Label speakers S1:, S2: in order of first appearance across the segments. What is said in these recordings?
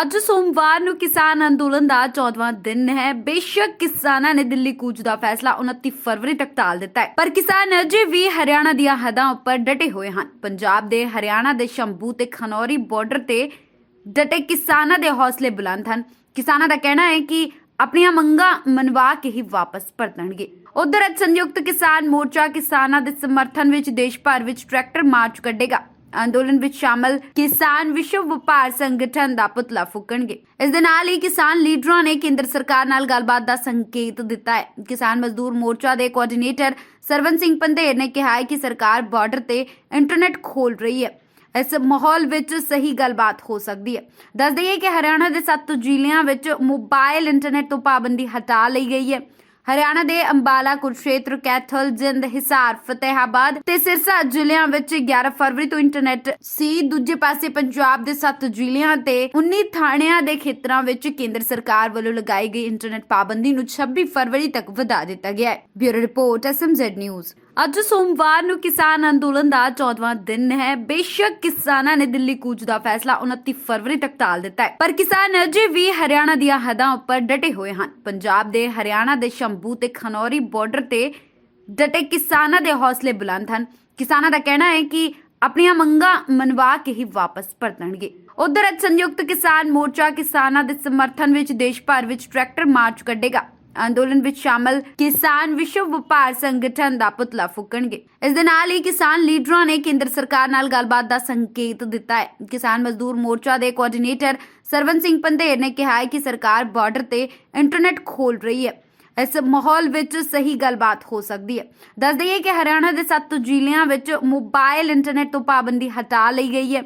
S1: ਅੱਜ ਸੋਮਵਾਰ ਨੂੰ ਕਿਸਾਨ ਅੰਦੋਲਨ ਦਾ 14ਵਾਂ ਦਿਨ ਹੈ। ਬੇਸ਼ੱਕ ਕਿਸਾਨਾਂ ਨੇ ਦਿੱਲੀ ਕੂਚ ਦਾ ਫੈਸਲਾ 29 ਫਰਵਰੀ ਤੱਕ ਟਾਲ ਦਿੱਤਾ ਹੈ। ਪਰ ਕਿਸਾਨ ਅਜੇ ਵੀ ਹਰਿਆਣਾ ਦੀਆਂ ਹੱਦਾਂ ਉੱਪਰ ਡਟੇ ਹੋਏ ਹਨ। ਪੰਜਾਬ ਦੇ ਹਰਿਆਣਾ ਦੇ ਸ਼ੰਭੂ ਤੇ ਖਨੌਰੀ ਬਾਰਡਰ ਤੇ ਡਟੇ ਕਿਸਾਨਾਂ ਦੇ ਹੌਸਲੇ ਬੁਲੰਦ ਹਨ। ਕਿਸਾਨਾਂ ਦਾ ਕਹਿਣਾ ਹੈ ਕਿ ਆਪਣੀਆਂ ਮੰਗਾਂ ਮਨਵਾ ਕੇ ਹੀ ਵਾਪਸ ਪਰਤਣਗੇ। ਉਧਰ ਅੱਜ ਸੰਯੁਕਤ ਕਿਸਾਨ ਮੋਰਚਾ ਕਿਸਾਨਾਂ ਦੇ ਸਮਰਥਨ ਵਿੱਚ ਦੇਸ਼ ਭਰ ਵਿੱਚ ਟਰੈਕਟਰ ਮਾਰਚ ਕੱਢੇਗਾ। ਅੰਦੋਲਨ ਵਿੱਚ ਸ਼ਾਮਲ ਕਿਸਾਨ ਵਿਸ਼ਵ ਵਪਾਰ ਸੰਗਠਨ ਦਾ ਪੁਤਲਾ ਫੂਕਣਗੇ। ਇਸ ਦੇ ਨਾਲ ਹੀ ਕਿਸਾਨ ਲੀਡਰਾਂ ਨੇ ਕੇਂਦਰ ਸਰਕਾਰ ਨਾਲ ਗੱਲਬਾਤ ਦਾ ਸੰਕੇਤ ਦਿੱਤਾ ਹੈ। ਕਿਸਾਨ ਮਜ਼ਦੂਰ ਮੋਰਚਾ ਦੇ ਕੋਆਰਡੀਨੇਟਰ ਸਰਵਨ ਸਿੰਘ ਪੰਧੇਰ ਨੇ ਕਿਹਾ ਹੈ ਕਿ ਸਰਕਾਰ ਬਾਰਡਰ ਤੇ ਇੰਟਰਨੈਟ ਖੋਲ ਰਹੀ ਹੈ। ਇਸ ਮਾਹੌਲ ਵਿੱਚ ਸਹੀ ਗੱਲਬਾਤ ਹੋ ਸਕਦੀ ਹੈ। ਦੱਸ ਦਈਏ ਕਿ ਹਰਿਆਣਾ ਦੇ ਸੱਤ ਜ਼ਿਲ੍ਹਿਆਂ ਵਿੱਚ ਮੋਬਾਈਲ ਇੰਟਰਨੈਟ ਤੋਂ ਪਾਬੰਦੀ ਹਟਾ ਲਈ ਗਈ ਹੈ। ਹਰਿਆਣਾ ਦੇ ਅੰਬਾਲਾ ਕੁਰਸ਼ੇਤਰ ਕੈਥਲ, ਜਿੰਦ, ਹਿਸਾਰ, ਫਤਿਹਾਬਾਦ ਤੇ ਸਿਰਸਾ ਜ਼ਿਲ੍ਹਿਆਂ ਵਿੱਚ 11 ਫਰਵਰੀ ਤੋਂ ਇੰਟਰਨੈਟ ਸੀ। ਦੂਜੇ ਪਾਸੇ ਪੰਜਾਬ ਦੇ 7 ਜ਼ਿਲ੍ਹਿਆਂ ਤੇ 19 ਥਾਣਿਆਂ ਦੇ ਖੇਤਰਾਂ ਵਿੱਚ ਕੇਂਦਰ ਸਰਕਾਰ ਵੱਲੋਂ ਲਗਾਈ ਗਈ ਇੰਟਰਨੈਟ ਪਾਬੰਦੀ ਨੂੰ 26 ਫਰਵਰੀ ਤੱਕ ਵਧਾ ਦਿੱਤਾ ਗਿਆ ਹੈ। Bureau report SMZ news. ਅੱਜ ਸੋਮਵਾਰ ਨੂੰ ਕਿਸਾਨ ਅੰਦੋਲਨ ਦਾ 14ਵਾਂ ਦਿਨ ਹੈ। ਬੇਸ਼ੱਕ ਕਿਸਾਨਾਂ ਨੇ ਦਿੱਲੀ ਕੂਚ ਦਾ ਫੈਸਲਾ 29 ਫਰਵਰੀ ਤੱਕ ਟਾਲ ਦਿੱਤਾ ਹੈ। ਪਰ ਕਿਸਾਨ ਅਜੇ ਵੀ ਹਰਿਆਣਾ ਦੀਆਂ ਹੱਦਾਂ ਉੱਪਰ ਡਟੇ ਹੋਏ ਹਨ। ਪੰਜਾਬ ਦੇ ਹਰਿਆਣਾ ਦੇ ਸ਼ੰਭੂ ਤੇ ਖਨੌਰੀ ਬਾਰਡਰ ਤੇ ਡਟੇ ਕਿਸਾਨਾਂ ਦੇ ਹੌਸਲੇ ਬੁਲੰਦ ਹਨ। ਕਿਸਾਨਾਂ ਦਾ ਕਹਿਣਾ ਹੈ ਕਿ ਆਪਣੀਆਂ ਮੰਗਾਂ ਮਨਵਾ ਕੇ ਹੀ ਵਾਪਸ ਪਰਤਣਗੇ। ਉਧਰ ਅੱਜ ਸੰਯੁਕਤ ਕਿਸਾਨ ਮੋਰਚਾ ਕਿਸਾਨਾਂ ਦੇ ਸਮਰਥਨ ਵਿੱਚ ਦੇਸ਼ ਭਰ ਵਿੱਚ ਟਰੈਕਟਰ ਮਾਰਚ ਕੱਢੇਗਾ। ਅੰਦੋਲਨ ਵਿੱਚ ਸ਼ਾਮਲ ਕਿਸਾਨ ਵਿਸ਼ਵ ਵਪਾਰ ਸੰਗਠਨ ਦਾ ਪੁਤਲਾ ਫੂਕਣਗੇ। ਇਸ ਦੇ ਨਾਲ ਹੀ ਕਿਸਾਨ ਲੀਡਰਾਂ ਨੇ ਕੇਂਦਰ ਸਰਕਾਰ ਨਾਲ ਗੱਲਬਾਤ ਦਾ ਸੰਕੇਤ ਦਿੱਤਾ ਹੈ। ਕਿਸਾਨ ਮਜ਼ਦੂਰ ਮੋਰਚਾ ਦੇ ਕੋਆਰਡੀਨੇਟਰ ਸਰਵਨ ਸਿੰਘ ਪੰਧੇਰ ਨੇ ਕਿਹਾ ਹੈ ਕਿ ਸਰਕਾਰ ਬਾਰਡਰ ਤੇ ਇੰਟਰਨੈਟ ਖੋਲ ਰਹੀ ਹੈ। ਇਸ ਮਾਹੌਲ ਵਿੱਚ ਸਹੀ ਗੱਲਬਾਤ ਹੋ ਸਕਦੀ ਹੈ। ਦੱਸ ਦਈਏ ਕਿ ਹਰਿਆਣਾ ਦੇ ਸੱਤ ਜ਼ਿਲ੍ਹਿਆਂ ਵਿੱਚ ਮੋਬਾਈਲ ਇੰਟਰਨੈਟ ਤੋਂ ਪਾਬੰਦੀ ਹਟਾ ਲਈ ਗਈ ਹੈ।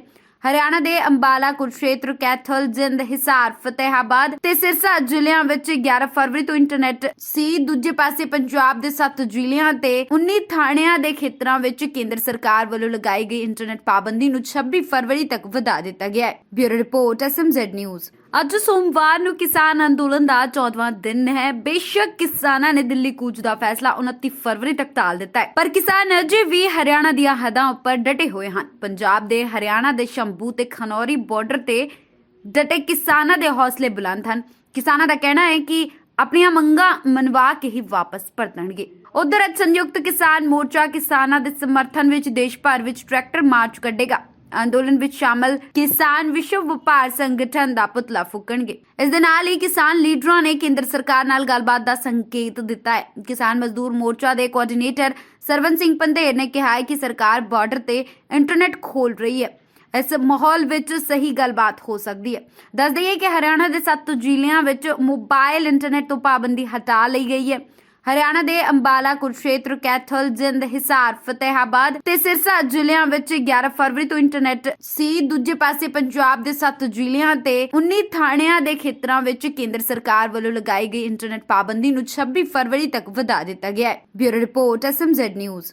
S1: ਹਰਿਆਣਾ ਦੇ ਅੰਬਾਲਾ ਕੁਰਸ਼ੇਤਰ ਕੈਥਲ, ਜਿੰਦ, ਹਿਸਾਰ, ਫਤਿਹਾਬਾਦ ਤੇ ਸਿਰਸਾ ਜ਼ਿਲ੍ਹਿਆਂ ਵਿੱਚ 11 ਫਰਵਰੀ ਤੋਂ ਇੰਟਰਨੈਟ ਸੀ। ਦੂਜੇ ਪਾਸੇ ਪੰਜਾਬ ਦੇ 7 ਜ਼ਿਲ੍ਹਿਆਂ ਤੇ 19 ਥਾਣਿਆਂ ਦੇ ਖੇਤਰਾਂ ਵਿੱਚ ਕੇਂਦਰ ਸਰਕਾਰ ਵੱਲੋਂ ਲਗਾਈ ਗਈ ਇੰਟਰਨੈਟ ਪਾਬੰਦੀ ਨੂੰ 26 ਫਰਵਰੀ ਤੱਕ ਵਧਾ ਦਿੱਤਾ ਗਿਆ ਹੈ। Bureau report SMZ news. ਅੱਜ ਸੋਮਵਾਰ ਨੂੰ ਕਿਸਾਨ ਅੰਦੋਲਨ ਦਾ 14ਵਾਂ ਦਿਨ ਹੈ। ਬੇਸ਼ੱਕ ਕਿਸਾਨਾਂ ਨੇ ਦਿੱਲੀ ਕੂਚ ਦਾ ਫੈਸਲਾ 29 ਫਰਵਰੀ ਤੱਕ ਟਾਲ ਦਿੱਤਾ ਹੈ। ਪਰ ਕਿਸਾਨ ਅਜੇ ਵੀ ਹਰਿਆਣਾ ਦੀਆਂ ਹੱਦਾਂ ਉੱਪਰ ਡਟੇ ਹੋਏ ਹਨ। ਪੰਜਾਬ ਦੇ ਹਰਿਆਣਾ ਦੇ ਸ਼ੰਭੂ ਤੇ ਖਨੌਰੀ ਬਾਰਡਰ ਤੇ ਡਟੇ ਕਿਸਾਨਾਂ ਦੇ ਹੌਸਲੇ ਬੁਲੰਦ ਹਨ। ਕਿਸਾਨਾਂ ਦਾ ਕਹਿਣਾ ਹੈ ਕਿ ਆਪਣੀਆਂ ਮੰਗਾਂ ਮਨਵਾ ਕੇ ਹੀ ਵਾਪਸ ਪਰਤਣਗੇ। ਉਧਰ ਅੱਜ ਸੰਯੁਕਤ ਕਿਸਾਨ ਮੋਰਚਾ ਕਿਸਾਨਾਂ ਦੇ ਸਮਰਥਨ ਵਿੱਚ ਦੇਸ਼ ਭਰ ਵਿੱਚ ਟਰੈਕਟਰ ਮਾਰਚ ਕੱਢੇਗਾ। ਅੰਦੋਲਨ ਵਿੱਚ ਸ਼ਾਮਲ ਕਿਸਾਨ ਵਿਸ਼ਵ ਵਪਾਰ ਸੰਗਠਨ ਦਾ ਪੁਤਲਾ ਫੂਕਣਗੇ। ਇਸ ਦੇ ਨਾਲ ਹੀ ਕਿਸਾਨ ਲੀਡਰਾਂ ਨੇ ਕੇਂਦਰ ਸਰਕਾਰ ਨਾਲ ਗੱਲਬਾਤ ਦਾ ਸੰਕੇਤ ਦਿੱਤਾ ਹੈ। ਕਿਸਾਨ ਮਜ਼ਦੂਰ ਮੋਰਚਾ ਦੇ ਕੋਆਰਡੀਨੇਟਰ ਸਰਵਨ ਸਿੰਘ ਪੰਧੇਰ ਨੇ ਕਿਹਾ ਹੈ ਕਿ ਸਰਕਾਰ ਬਾਰਡਰ ਤੇ ਇੰਟਰਨੈਟ ਖੋਲ ਰਹੀ ਹੈ। ਇਸ ਮਾਹੌਲ ਵਿੱਚ ਸਹੀ ਗੱਲਬਾਤ ਹੋ ਸਕਦੀ ਹੈ। ਦੱਸ ਦਈਏ ਕਿ ਹਰਿਆਣਾ ਦੇ 7 ਜ਼ਿਲ੍ਹਿਆਂ ਵਿੱਚ ਮੋਬਾਈਲ ਇੰਟਰਨੈਟ ਤੋਂ ਪਾਬੰਦੀ ਹਟਾ ਲਈ ਗਈ ਹੈ। ਹਰਿਆਣਾ ਦੇ ਅੰਬਾਲਾ ਕੁਰਸ਼ੇਤਰ ਕੈਥਲ, ਜਿੰਦ, ਹਿਸਾਰ, ਫਤਿਹਾਬਾਦ ਤੇ ਸਿਰਸਾ ਜ਼ਿਲ੍ਹਿਆਂ ਵਿੱਚ 11 ਫਰਵਰੀ ਤੋਂ ਇੰਟਰਨੈਟ ਸੀ। ਦੂਜੇ ਪਾਸੇ ਪੰਜਾਬ ਦੇ 7 ਜ਼ਿਲ੍ਹਿਆਂ ਤੇ 19 ਥਾਣਿਆਂ ਦੇ ਖੇਤਰਾਂ ਵਿੱਚ ਕੇਂਦਰ ਸਰਕਾਰ ਵੱਲੋਂ ਲਗਾਈ ਗਈ ਇੰਟਰਨੈਟ ਪਾਬੰਦੀ ਨੂੰ 26 ਫਰਵਰੀ ਤੱਕ ਵਧਾ ਦਿੱਤਾ ਗਿਆ ਹੈ। Bureau report, SMZ news.